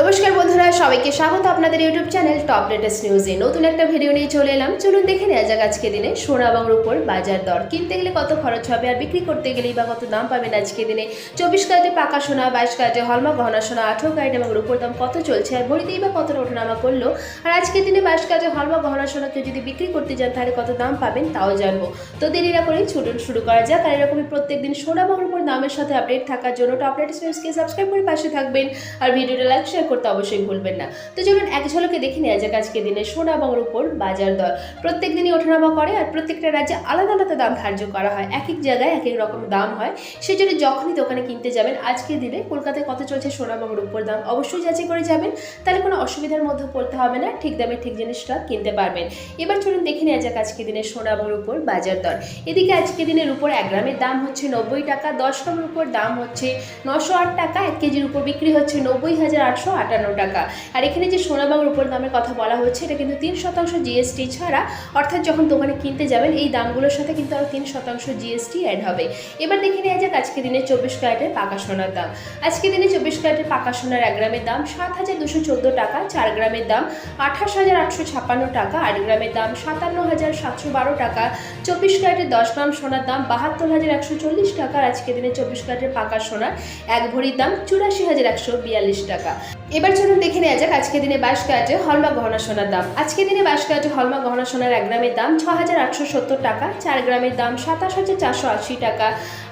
নমস্কার বন্ধুরা, সবাইকে স্বাগত আপনাদের ইউটিউব চ্যানেল টপ লেটেস্ট নিউজে। নতুন একটা ভিডিও নিয়ে চলে এলাম। চলুন দেখে নেওয়া যাক আজকে দিনে সোনা এবং রূপোর বাজার দর। কিনতে গেলে কত খরচ হবে আর বিক্রি করতে গেলেই বা কত দাম পাবেন আজকে দিনে? চব্বিশ ক্যারেটে পাকা সোনা, বাইশ ক্যারেটে হলমা গহনা সোনা, আঠেরো ক্যারেট এবং রূপোর দাম কত চলছে আর ভরিতেই বা কতটা ওঠানামা করল? আর আজকে দিনে বাইশ ক্যারেটে হলমা গহনা সোনা কেউ যদি বিক্রি করতে যান, তাহলে কত দাম পাবেন তাও জানব। তো দেরি না করেই ছুটুন শুরু করা যাক। আর এরকমই প্রত্যেকদিন সোনা এবং রূপোর দামের সাথে আপডেট থাকার জন্য টপ লেটেস্ট নিউজকে সাবস্ক্রাইব করে পাশে থাকবেন। আর ভিডিওটা লাইক শেয়ার করতে অবশ্যই ভুলবেন না। তো চলুন এক ঝলকে দেখে নেওয়া যাক আজকে দিনে সোনা এবং রূপোর বাজার দর। প্রত্যেক দিনই ওঠানামা করে আর প্রত্যেকটা রাজ্যে আলাদা আলাদা দাম ধার্য করা হয়। এক এক জায়গায় এক এক রকম দাম হয়। সেই জন্য যখনই দোকানে কিনতে যাবেন আজকে দিনে কলকাতায় কত চলছে সোনা এবং রূপোর দাম অবশ্যই যাচাই করে যাবেন। তাহলে কোনো অসুবিধার মধ্যে পড়তে হবে না, ঠিক দামে ঠিক জিনিসটা কিনতে পারবেন। এবার চলুন দেখে নেওয়া যাক আজকে দিনে সোনা এবং রূপোর বাজার দর। এদিকে আজকে দিনের উপর এক গ্রামের দাম হচ্ছে নব্বই টাকা, দশ গ্রামের উপর দাম হচ্ছে নশো আট টাকা, এক কেজির উপর বিক্রি হচ্ছে নব্বই হাজার আটশো আটান্ন টাকা। আর এখানে যে সোনা সোনাবাংলার উপর দামের কথা বলা হচ্ছে, এটা কিন্তু তিন শতাংশ জিএসটি ছাড়া, অর্থাৎ যখন দোকানে কিনতে যাবেন, এই দামগুলোর সাথে কিন্তু আরও তিন শতাংশ জিএসটি অ্যাড হবে। এবার দেখে নেওয়া যাক আজকে দিনে চব্বিশ ক্যারেটের পাকা সোনার দাম। আজকে দিনে চব্বিশ ক্যারেটের পাকা সোনার এক গ্রামের দাম সাত হাজার দুশো চোদ্দ টাকা, চার গ্রামের দাম আঠাশ হাজার আটশো ছাপ্পান্ন টাকা, আট গ্রামের দাম সাতান্ন হাজার সাতশো বারো টাকা, চব্বিশ ক্যারেটের দশ গ্রাম সোনার দাম বাহাত্তর হাজার একশো চল্লিশ টাকা আজকে দিনে চব্বিশ ক্যারেটের পাকা সোনার এক ভরির দাম চুরাশি হাজার একশো বিয়াল্লিশ টাকা। এবার চলুন দেখে নেওয়া যাক আজকে দিনে বাইশ ক্যারেটে হলমা গহনা সোনার দাম। আজকে দিনে বাইশ ক্যারেটে হলমা গহনা সোনার এক গ্রামের দাম ছ হাজার আটশো সত্তর টাকা, চার গ্রামের দাম সাতাশ হাজার চারশো আশি টাকা,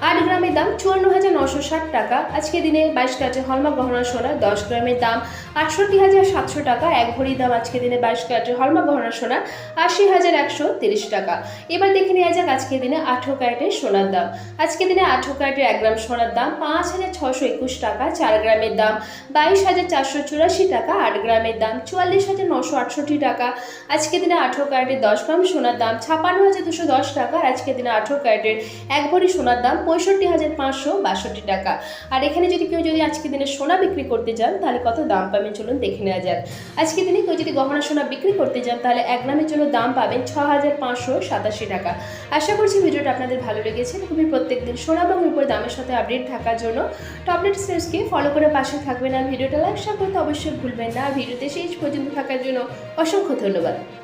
আট গ্রামের দাম চুয়ান্ন হাজার নশো ষাট টাকা। আজকে দিনে বাইশ ক্যারেটে হলমা গহনা সোনার দশ গ্রামের দাম আটষট্টি হাজার সাতশো টাকা, এক ভরির দাম আজকে দিনে বাইশ ক্যারেটে হলমা গহনা সোনার আশি হাজার একশো তিরিশ টাকা। এবার দেখে নেওয়া যাক আজকে দিনে আঠো ক্যারেটের সোনার দাম। আজকে দিনে আঠো ক্যারেটের এক গ্রাম সোনার দাম পাঁচ হাজার ছশো একুশ টাকা, চার গ্রামের দাম বাইশ হাজার চারশো চুরাশি টাকা, আট গ্রামের দাম চুয়াল্লিশ হাজার নশো আটষট্টি টাকা। আজকে দিনে আঠেরো ক্যারেটের দশ গ্রাম সোনার দাম ছাপান্ন হাজার দুশো দশ টাকা। আর আজকে দিনে আঠেরো ক্যারেটের এক ভরি সোনার দাম পঁয়ষট্টি হাজার পাঁচশো বাষট্টি টাকা। আর এখানে যদি কেউ যদি আজকে দিনে সোনা বিক্রি করতে যান তাহলে কত দাম পাবেন চলুন দেখে নেওয়া যাক। আজকে দিনে কেউ যদি গহনা সোনা বিক্রি করতে যান তাহলে এক গ্রামের জন্য দাম পাবেন ছ হাজার পাঁচশো সাতাশি টাকা। আশা করছি ভিডিওটা আপনাদের ভালো লেগেছে। খুবই প্রত্যেকদিন সোনা এবং উপর দামের সাথে আপডেট থাকার জন্য। টপলেট সিরিজকে ফলো করে পাশে থাকবেন আর ভিডিওটা লাইক করতে অবশ্যই ভুলবেন না। ভিডিওতে শেষ পর্যন্ত থাকার জন্য অসংখ্য ধন্যবাদ।